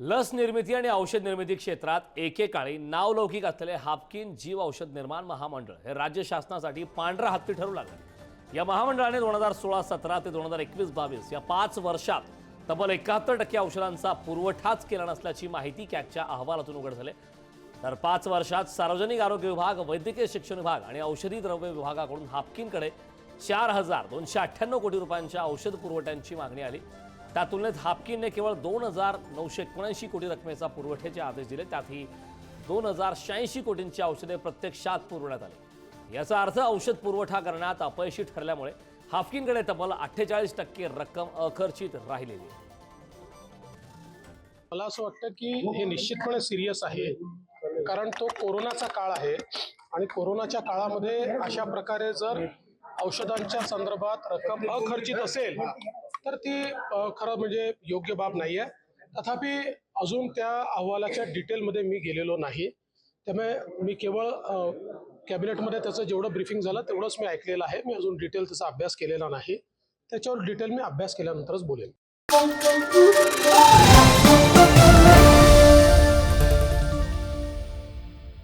लस निर्मिती आणि औषध निर्मिती क्षेत्रात एकेकाळी नावलौकिक असलेले हापकिन जीव औषध निर्माण महामंडळ हे राज्य शासनासाठी पांढरा हत्ती ठरू लागलं. या महामंडळाने दोन हजार सोळा सतरा ते दोन हजार एकवीस बावीस या पाच वर्षात तब्बल एकाहत्तर टक्के औषधांचा पुरवठाच केला नसल्याची माहिती कॅगच्या अहवालातून उघड झाले. तर पाच वर्षात सार्वजनिक आरोग्य विभाग वैद्यकीय शिक्षण विभाग आणि औषधी द्रव्य विभागाकडून हापकिनकडे चार हजार दोनशे अठ्ठ्याण्णव कोटी रुपयांच्या औषध पुरवठ्यांची मागणी आली. त्या तुलनेत हापकिनने केवळ दोन हजार नऊशे एकोणऐंशी कोटी रकमेचा पुरवठ्याचे आदेश दिले. त्यातही दोन हजार शहाऐंशी कोटींची औषधे प्रत्यक्षात पुरवण्यात आली. याचा अर्थ औषध पुरवठा करण्यात अपयशी ठरल्यामुळे हाफकिनकडे तब्बल अठ्ठेचाळीस टक्के रक्कम अखर्चित राहिलेली आहे. मला असं वाटतं की हे निश्चितपणे सिरियस आहे कारण तो कोरोनाचा काळ आहे आणि कोरोनाच्या काळामध्ये अशा प्रकारे जर औषधांच्या संदर्भात रक्कम अखर्चित असेल तर ती खरं म्हणजे योग्य बाब नाही आहे तथापि अजून त्या अहवालाच्या डिटेलमध्ये मी गेलेलो नाही. त्यामुळे मी केवळ कॅबिनेटमध्ये त्याचं जेवढं ब्रिफिंग झालं तेवढंच मी ऐकलेलं आहे. मी अजून डिटेल त्याचा अभ्यास केलेला नाही. त्याच्यावर डिटेल मी अभ्यास केल्यानंतरच बोलेन.